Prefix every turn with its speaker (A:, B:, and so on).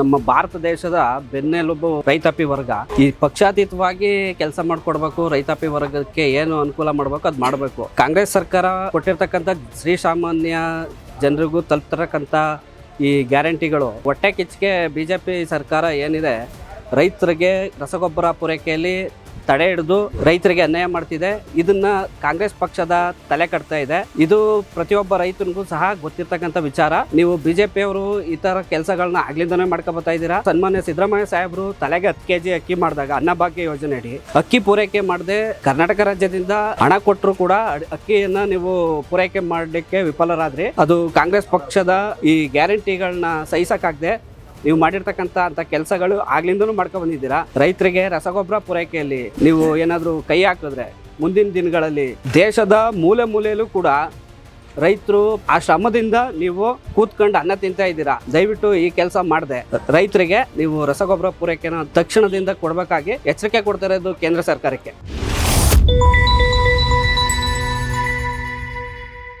A: ನಮ್ಮ ಭಾರತ ದೇಶದ ಬೆನ್ನೆಲುಬು ರೈತಾಪಿ ವರ್ಗ. ಈ ಪಕ್ಷಾತೀತವಾಗಿ ಕೆಲಸ ಮಾಡ್ಕೊಡ್ಬೇಕು, ರೈತಾಪಿ ವರ್ಗಕ್ಕೆ ಏನು ಅನುಕೂಲ ಮಾಡ್ಬೇಕು ಅದು ಮಾಡಬೇಕು. ಕಾಂಗ್ರೆಸ್ ಸರ್ಕಾರ ಕೊಟ್ಟಿರ್ತಕ್ಕಂಥ ಶ್ರೀಸಾಮಾನ್ಯ ಜನರಿಗೂ ತಲುಪ್ತಿರಕ್ಕಂಥ ಈ ಗ್ಯಾರಂಟಿಗಳು. ಹೊಟ್ಟೆ ಕಿಚ್ಚಿಗೆ ಬಿಜೆಪಿ ಸರ್ಕಾರ ಏನಿದೆ, ರೈತರಿಗೆ ರಸಗೊಬ್ಬರ ಪೂರೈಕೆಯಲ್ಲಿ ತಡೆ ಹಿಡಿದು ರೈತರಿಗೆ ಅನ್ಯಾಯ ಮಾಡ್ತಿದೆ. ಇದನ್ನ ಕಾಂಗ್ರೆಸ್ ಪಕ್ಷದ ತಲೆ ಕಟ್ತಾ ಇದೆ. ಇದು ಪ್ರತಿಯೊಬ್ಬ ರೈತನಿಗೂ ಸಹ ಗೊತ್ತಿರ್ತಕ್ಕಂಥ ವಿಚಾರ. ನೀವು ಬಿಜೆಪಿಯವರು ಈ ತರ ಕೆಲಸಗಳನ್ನ ಆಗ್ಲಿಂದನೇ ಮಾಡ್ಕೊಬತ್ತಾ ಇದ್ದೀರಾ? ಸನ್ಮಾನ್ಯ ಸಿದ್ದರಾಮಯ್ಯ ಸಾಹೇಬರು ತಲೆಗೆ ಹತ್ತು ಕೆಜಿ ಅಕ್ಕಿ ಮಾಡಿದಾಗ ಅನ್ನಭಾಗ್ಯ ಯೋಜನೆ ಅಡಿ ಅಕ್ಕಿ ಪೂರೈಕೆ ಮಾಡದೆ ಕರ್ನಾಟಕ ರಾಜ್ಯದಿಂದ ಹಣ ಕೊಟ್ಟರು ಕೂಡ ಅಕ್ಕಿಯನ್ನ ನೀವು ಪೂರೈಕೆ ಮಾಡಲಿಕ್ಕೆ ವಿಫಲರಾದ್ರಿ. ಅದು ಕಾಂಗ್ರೆಸ್ ಪಕ್ಷದ ಈ ಗ್ಯಾರಂಟಿಗಳನ್ನ ಸಹಿಸಕ್ಕಾಗದೆ ನೀವು ಮಾಡಿರ್ತಕ್ಕಂಥ ಅಂತ ಕೆಲಸಗಳು ಆಗ್ಲಿಂದನೂ ಮಾಡ್ಕೊಂಡ್ ಬಂದಿದ್ದೀರಾ? ರೈತರಿಗೆ ರಸಗೊಬ್ಬರ ಪೂರೈಕೆಯಲ್ಲಿ ನೀವು ಏನಾದರೂ ಕೈ ಹಾಕಿದ್ರೆ ಮುಂದಿನ ದಿನಗಳಲ್ಲಿ ದೇಶದ ಮೂಲೆ ಮೂಲೆಯಲ್ಲೂ ಕೂಡ ರೈತರು ಆ ಶ್ರಮದಿಂದ ನೀವು ಕೂತ್ಕೊಂಡು ಅನ್ನ ತಿಂತಾ ಇದ್ದೀರಾ? ದಯವಿಟ್ಟು ಈ ಕೆಲಸ ಮಾಡದೆ. ರೈತರಿಗೆ ನೀವು ರಸಗೊಬ್ಬರ ಪೂರೈಕೆನ ತಕ್ಷಣದಿಂದ ಕೊಡಬೇಕಾಗಿ ಎಚ್ಚರಿಕೆ ಕೊಡ್ತಾ ಇರೋದು ಕೇಂದ್ರ ಸರ್ಕಾರಕ್ಕೆ.